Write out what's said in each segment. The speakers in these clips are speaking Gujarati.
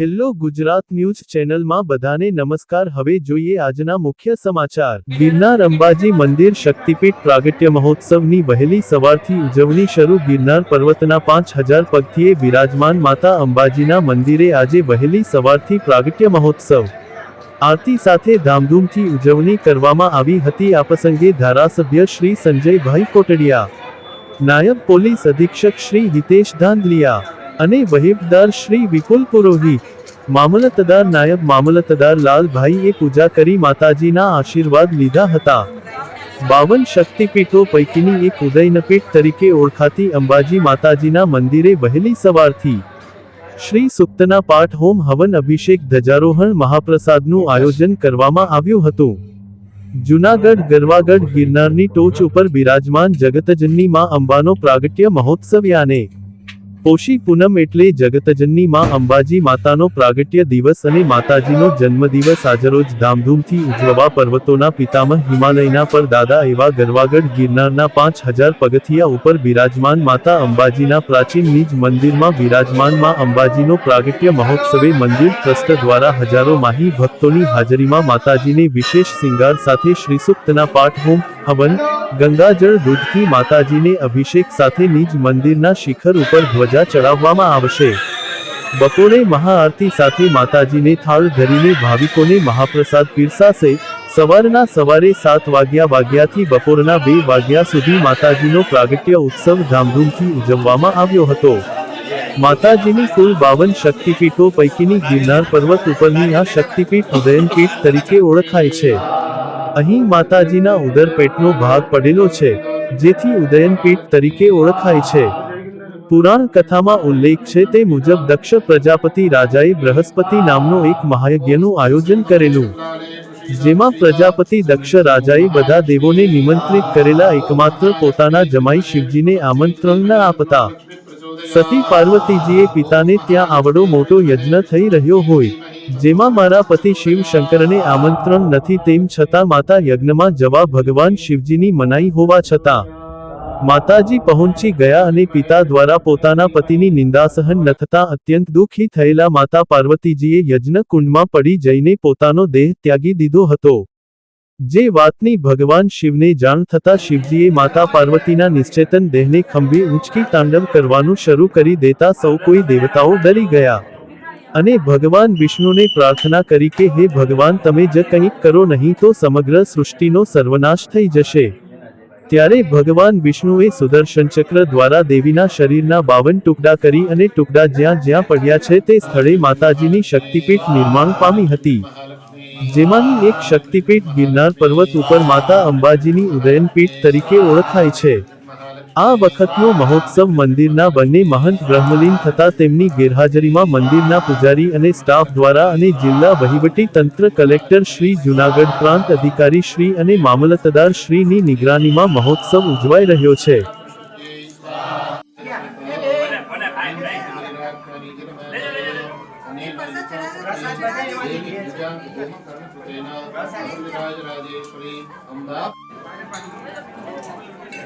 હેલો ગુજરાત ન્યૂઝ ચેનલમાં બધાને નમસ્કાર. હવે જોઈએ આજના મુખ્ય સમાચાર. ગિરનાર અંબાજી મંદિર શક્તિપીઠ પ્રાગટ્ય મહોત્સવની વહેલી સવારથી ઉજવણી શરૂ. ગિરનાર પર્વતના પાંચ હજાર પગથીએ બિરાજમાન માતા અંબાજીના મંદિરે આજે વહેલી સવારથી પ્રાગટ્ય મહોત્સવ. આરતી સાથે ધામધૂમથી ઉજવણી કરવામાં આવી હતી. આ પ્રસંગે ધારાસભ્ય શ્રી સંજયભાઈ કોટડિયા, નાયબ પોલીસ અધિક્ષક શ્રી હિતેશ ધાંધલિયા અને વહીવટદાર શ્રી વિપુલ પુરોહિત, મામલતદાર નાયબ મામલતદાર લાલભાઈએ પૂજા કરી માતાજીના આશીર્વાદ લીધા હતા. બાવન શક્તિપીઠો પૈકીની એક ઉદયનપીઠ તરીકે ઓળખાતી અંબાજી માતાજીના મંદિરે વહેલી સવારથી શ્રી સુક્તના પાઠ હોમ હવન અભિષેક ધજારોહણ મહાપ્રસાદનું આયોજન કરવામાં આવ્યું હતું. જુનાગઢ, ગરવાગઢ, ગિરનારની ટોચ ઉપર બિરાજમાન જગતજનની માં અંબાનો પ્રાગટ્ય મહોત્સવ યાને પોષી પૂનમ એટલે જગતજનની માં અંબાજી માતાનો પ્રાગટ્ય દિવસ અને માતાજીનો જન્મદિવસ આજરોજ ધામધૂમથી ઉજવવા પર્વતોના પિતામહ હિમાલયના પર દાદા એવા ગરવાગઢ ગિરનારના પાંચ હજાર પગથિયા ઉપર બિરાજમાન માતા અંબાજીના પ્રાચીન નિજ મંદિરમાં બિરાજમાનમાં અંબાજીનો પ્રાગટ્ય મહોત્સવે મંદિર ટ્રસ્ટ દ્વારા હજારો માહી ભક્તોની હાજરીમાં માતાજીને વિશેષ શિંગાર સાથે શ્રીસુક્તના પાઠ હોમ હવન, ગંગાજળ દૂધથી માતાજીને અભિષેક સાથે નિજ મંદિરના શિખર ઉપર ધ્વજા ચડાવવામાં આવશે. બપોરે મહાઆરતી સાથે માતાજીને થાળ ધરીને ભાવિકોને મહાપ્રસાદ પીરસાશે. સવારના સવારે સાત વાગ્યા વાગ્યાથી બપોરના બે વાગ્યા સુધી માતાજીનો પ્રાગટ્ય ઉત્સવ ધામધૂમથી ઉજવવામાં આવ્યો હતો. માતાજીની કુલ બાવન શક્તિપીઠો પૈકીની ગિરનાર પર્વત ઉપરની આ શક્તિપીઠ ઉદયનપીઠ તરીકે ઓળખાય છે. અહીં માતાજીના ઉદરપેટનો ભાગ પડેલો છે, જેથી ઉદયનપીઠ તરીકે ઓળખાય છે. પુરાણ કથામાં ઉલ્લેખ છે તે મુજબ દક્ષ પ્રજાપતિ રાજાએ બૃહસ્પતિ નામનો એક મહાયજ્ઞનું આયોજન કરેલું. જેમાં પ્રજાપતિ દક્ષ રાજાએ બધા દેવોને નિમંત્રિત કરેલા એકમાત્ર પોતાના જમાઈ શિવજીને આમંત્રણ ન આપતા. સતી પાર્વતીજીએ પિતાને ત્યાં આવડો મોટો યજ્ઞ થઈ રહ્યો હોય. જેમાં મારા પતિ શિવ શંકરને આમંત્રણ નથી તેમ છતાં માતા યજ્ઞમાં જવા ભગવાન શિવજીની મનાઈ હોવા છતાં માતાજી પહોંચી ગયા અને પિતા દ્વારા પોતાના પતિની નિંદા સહન ન થતા અત્યંત દુઃખી થયેલા માતા પાર્વતીજીએ યજ્ઞ કુંડમાં પડી જઈને પોતાનો દેહ ત્યાગી દીધો હતો. જે વાતની ભગવાન શિવને જાણ થતા શિવજીએ માતા પાર્વતીના નિશ્ચેતન દેહને ખંભે ઊંચકી તાંડવ કરવાનું શરૂ કરી દેતા સૌ કોઈ દેવતાઓ ડરી ગયા. અને ભગવાન વિષ્ણુને પ્રાર્થના કરી કે, હે ભગવાન, તમે જ કંઈક કરો નહીં તો સમગ્ર સૃષ્ટિનો સર્વનાશ થઈ જશે. ત્યારે ભગવાન વિષ્ણુએ સુદર્શન ચક્ર દ્વારા દેવીના શરીરના બાવન ટુકડા કરી અને ટુકડા જ્યાં જ્યાં પડ્યા છે તે સ્થળે માતાજીની શક્તિપીઠ નિર્માણ પામી હતી. જેમાંની એક શક્તિપીઠ ગિરનાર પર્વત ઉપર માતા અંબાજીની ઉદયનપીઠ તરીકે ઓળખાય છે. આ વખતનો મહોત્સવ મંદિરના બંને મહંત બ્રહ્મલીન થતા તેમની ગેરહાજરીમાં મંદિરના પૂજારી અને સ્ટાફ દ્વારા અને જિલ્લા વહીવટી તંત્ર કલેક્ટર શ્રી જુનાગઢ પ્રાંત અધિકારી શ્રી અને મામલતદાર શ્રીની નિગરાનીમાં મહોત્સવ ઉજવાઈ રહ્યો છે. રાજરાજેશ્વરી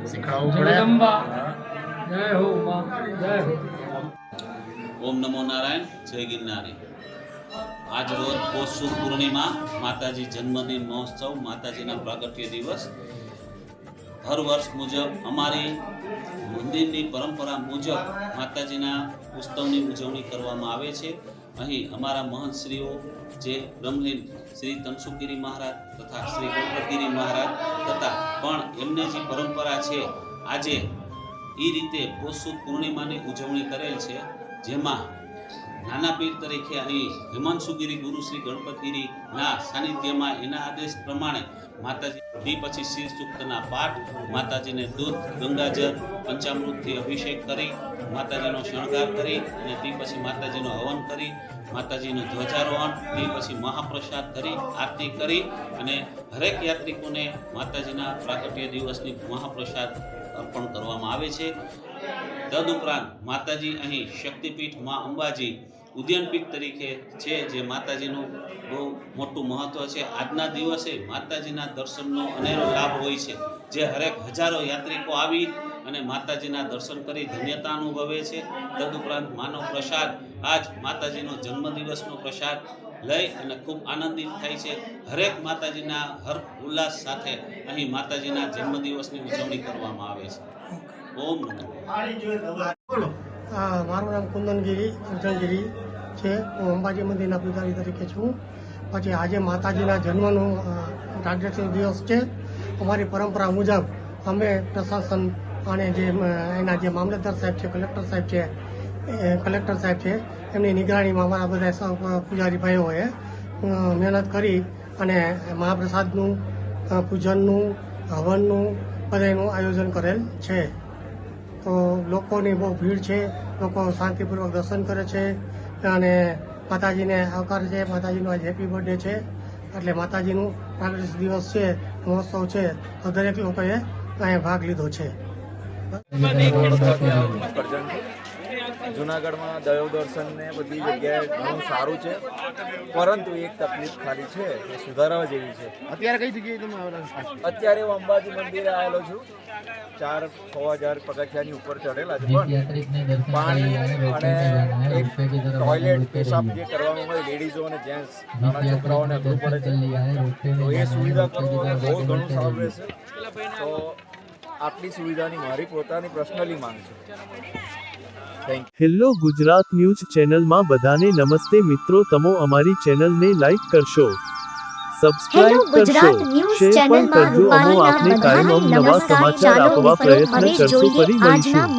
જય પડે. જય હો જય હો. ઓમ નમો નારાયણ જય ગિરનારી. આજ રોજ પોષ સુદ પૂર્ણિમા માતાજી જન્મદિન મહોત્સવ માતાજીના પ્રાગટ્ય દિવસ. હર વર્ષ મુજબ અમારી મંદિરની પરંપરા મુજબ માતાજીના ઉત્સવની ઉજવણી કરવામાં આવે છે. અહીં અમારા મહંતશ્રીઓ જે બ્રહ્મલીન શ્રી તનસુગીરી મહારાજ તથા શ્રી ગણપતગીરી મહારાજ તથા પણ એમને જે પરંપરા છે, આજે એ રીતે પોષ પૂર્ણિમાની ઉજવણી કરેલ છે, જેમાં નાના પીર તરીકે અહીં હિમાંશુગીરી ગુરુ શ્રી ગણપતિના સાનિધ્યમાં એના આદેશ પ્રમાણે માતાજી પછી શિર સૂક્તના પાઠ, માતાજીને દૂધ, ગંગાજળ, પંચામૃતથી અભિષેક કરી, માતાજીનો શણગાર કરી અને તે પછી માતાજીનો હવન કરી, માતાજીનું ધ્વજારોહણ તે પછી મહાપ્રસાદ કરી, આરતી કરી અને હરેક યાત્રિકોને માતાજીના પ્રાગટ્ય દિવસની મહાપ્રસાદ અર્પણ કરવામાં આવે છે. તદુપરાંત માતાજી અહીં શક્તિપીઠ મા અંબાજી ઉદ્યાનપીઠ તરીકે છે, જે માતાજીનું બહુ મોટું મહત્ત્વ છે. આજના દિવસે માતાજીના દર્શનનો અનેરો લાભ હોય છે. જે હરેક હજારો યાત્રિકો આવી અને માતાજીના દર્શન કરી ધન્યતા અનુભવે છે. તદુપરાંત માનવ પ્રસાદ, આજ માતાજીનો જન્મદિવસનો પ્રસાદ લઈ અને ખૂબ આનંદિત થાય છે. હરેક માતાજીના હર ઉલ્લાસ સાથે અહીં માતાજીના જન્મદિવસની ઉજવણી કરવામાં આવે છે. ઓમ મારું નામ કુંદનગીરી અર્જનગીરી છે. હું અંબાજી મંદિરના પૂજારી તરીકે છું. પછી આજે માતાજીના જન્મનું રાજ્યોત્સવ દિવસ છે. અમારી પરંપરા મુજબ અમે પ્રશાસન અને જે એના જે મામલતદાર સાહેબ છે કલેક્ટર સાહેબ છે એ કલેક્ટર સાહેબ છે એમની નિગરાણીમાં અમારા બધા સૌ પૂજારી ભાઈઓએ મહેનત કરી અને મહાપ્રસાદનું પૂજનનું હવનનું બધાનું આયોજન કરેલ છે. તો લોકોની બહુ ભીડ છે, લોકો શાંતિપૂર્વક દર્શન કરે છે અને માતાજીને આવકાર છે, માતાજીનો આજ હેપી બર્થડે છે. એટલે માતાજીનું પાંત્રીસ દિવસ છે, મહોત્સવ છે, તો દરેક લોકોએ અહીંયા ભાગ લીધો છે. જુનાગઢમાં દયો દર્શન ને બધી જગ્યાએ ઘણું સારું છે. પરંતુ એક તકલીફ ખાલી છે એ સુધારવા જેવી છે. અત્યારે કઈ જગ્યાએ તમે આવેલા અત્યારે હું અંબાજી મંદિરે આવેલો છું. ચાર છ હજાર પગથિયાની ઉપર ચડેલા છે. પણ પાણી અને એક ટોયલેટ પેશાબ જે કરવામાં આવે લેડીઝો અને જેન્ટ્સ નાના છોકરાઓને અઘરું પડે છે. તો એ સુવિધા કરવું બહુ ઘણું સારું રહેશે. તો આટલી સુવિધાની મારી પોતાની પર્સનલી માંગ છે. હેલો ગુજરાત ન્યૂઝ ચેનલમાં બધાને નમસ્તે મિત્રો તમો અમારી ચેનલને લાઈક કરશો સબસ્ક્રાઇબ કરશો ગુજરાત શેર પણ કરજો અમો આપને કાયમ નવા સમાચાર આપવા પ્રયત્ન કરશું ફરી મળીશું.